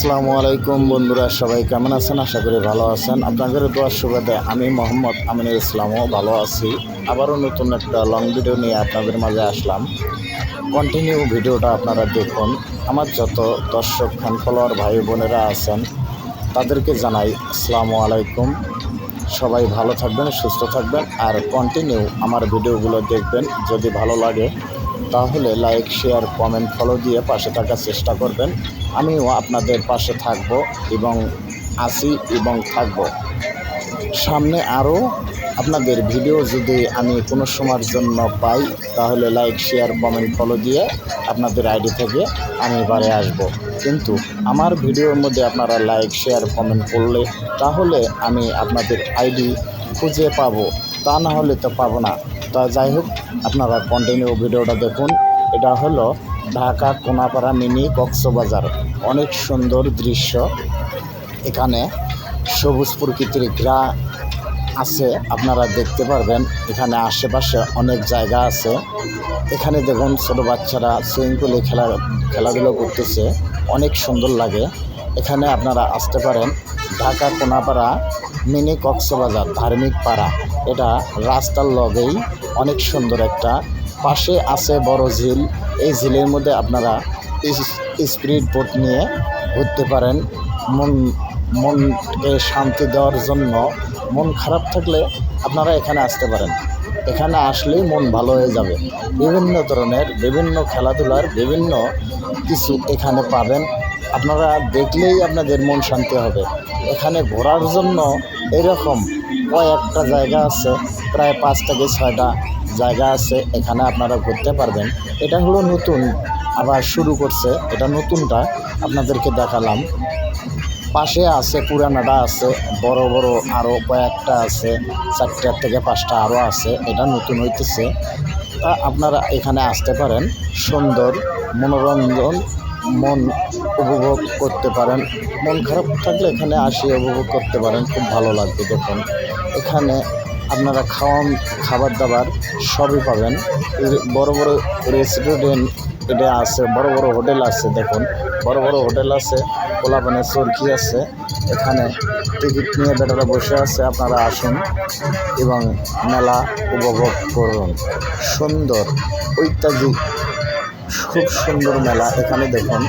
আসসালামু আলাইকুম বন্ধুরা, সবাই কেমন আছেন? আশা করি ভালো আছেন। আপনাদের দোয়ার সুবাদে আমি মোহাম্মদ আমিনুল ইসলামও ভালো আছি। আবারও নতুন একটা লং ভিডিও নিয়ে আপনাদের মাঝে আসলাম। কন্টিনিউ ভিডিওটা আপনারা দেখুন। আমার যত দর্শক ফ্যান ফলোয়ার ভাই বোনেরা আছেন, তাদেরকে জানাই আসসালামু আলাইকুম। সবাই ভালো থাকবেন, সুস্থ থাকবেন, আর কন্টিনিউ আমার ভিডিওগুলো দেখবেন। যদি ভালো লাগে তাহলে লাইক, শেয়ার, কমেন্ট, ফলো দিয়ে পাশে থাকার চেষ্টা করবেন। আমিও আপনাদের পাশে থাকব এবং আসি এবং থাকব। সামনে আরও আপনাদের ভিডিও যদি আমি কোনো সময়ের জন্য পাই, তাহলে লাইক, শেয়ার, কমেন্ট, ফলো দিয়ে আপনাদের আইডি থেকে আমি এবারে আসব। কিন্তু আমার ভিডিওর মধ্যে আপনারা লাইক, শেয়ার, কমেন্ট করলে তাহলে আমি আপনাদের আইডি খুঁজে পাবো। তা না হলে তো পাবো না। তা যাই হোক, আপনারা কন্টিনিউ ভিডিওটা দেখুন। এটা হলো ঢাকা কোনাপাড়া মিনি কক্সবাজার। অনেক সুন্দর দৃশ্য। এখানে সবুজ প্রকৃতির গ্রা আছে, আপনারা দেখতে পারবেন। এখানে আশেপাশে অনেক জায়গা আছে। এখানে দেখুন, ছোটো বাচ্চারা সুইমিং পুলে খেলা, খেলাধুলো করতেছে। অনেক সুন্দর লাগে। এখানে আপনারা আসতে পারেন ঢাকা কোনাপাড়া মিনি কক্সবাজার, ধার্মিক পাড়া। এটা রাস্তার লগেই অনেক সুন্দর একটা। পাশে আছে বড় ঝিল। এই ঝিলের মধ্যে আপনারা স্পিড বোট নিয়ে ঘুরতে পারেন। মন, মনকে শান্তি দেওয়ার জন্য মন খারাপ থাকলে আপনারা এখানে আসতে পারেন। এখানে আসলেই মন ভালো হয়ে যাবে। বিভিন্ন ধরনের, বিভিন্ন খেলাধুলার বিভিন্ন কিছু এখানে পাবেন। আপনারা দেখলেই আপনাদের মন শান্তি হবে। এখানে ঘোরার জন্য এরকম কয়েকটা জায়গা আছে, প্রায় পাঁচ থেকে ছয়টা জায়গা আছে, এখানে আপনারা ঘুরতে পারবেন। এটা হলো নতুন, আবার শুরু করছে। এটা নতুনটা আপনাদেরকে দেখালাম। পাশে আছে, পুরানাটা আছে, বড় বড় আরও কয়েকটা আছে চারটার থেকে পাঁচটা আরও আছে, এটা নতুন হইতেছে। তা আপনারা এখানে আসতে পারেন। সুন্দর, মনোরঞ্জন মন উপভোগ করতে পারেন। মন খারাপ থাকলে এখানে আসি উপভোগ করতে পারেন, খুব ভালো লাগবে দেখুন। এখানে আপনারা খাওয়ান খাবার দাবার সবই পাবেন। বড় বড় রেস্টুরেন্ট এটা আছে, বড় বড় হোটেল আছে দেখুন। বড় বড় হোটেল আছে পোলাপানের চরকি আছে। এখানে টিকিট নিয়ে বেটারা বসে আছে, আপনারা আসুন এবং মেলা উপভোগ করুন। সুন্দর, ঐতিহাসিক খুব সুন্দর মেলা এখানে দেখুন।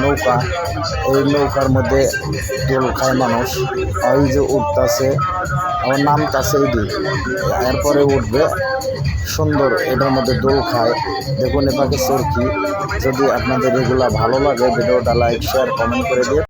নৌকা, এই নৌকার মধ্যে দোল খায় মানুষ। ওই যে উঠতেছে আমার নামতাছে দিক এরপরে উঠবে, সুন্দর এটার মধ্যে দোল খায়। দেখুন এটাকে চরকি। যদি আপনাদের এগুলা ভালো লাগে, ভিডিওটা লাইক শেয়ার কমেন্ট করে দিয়ে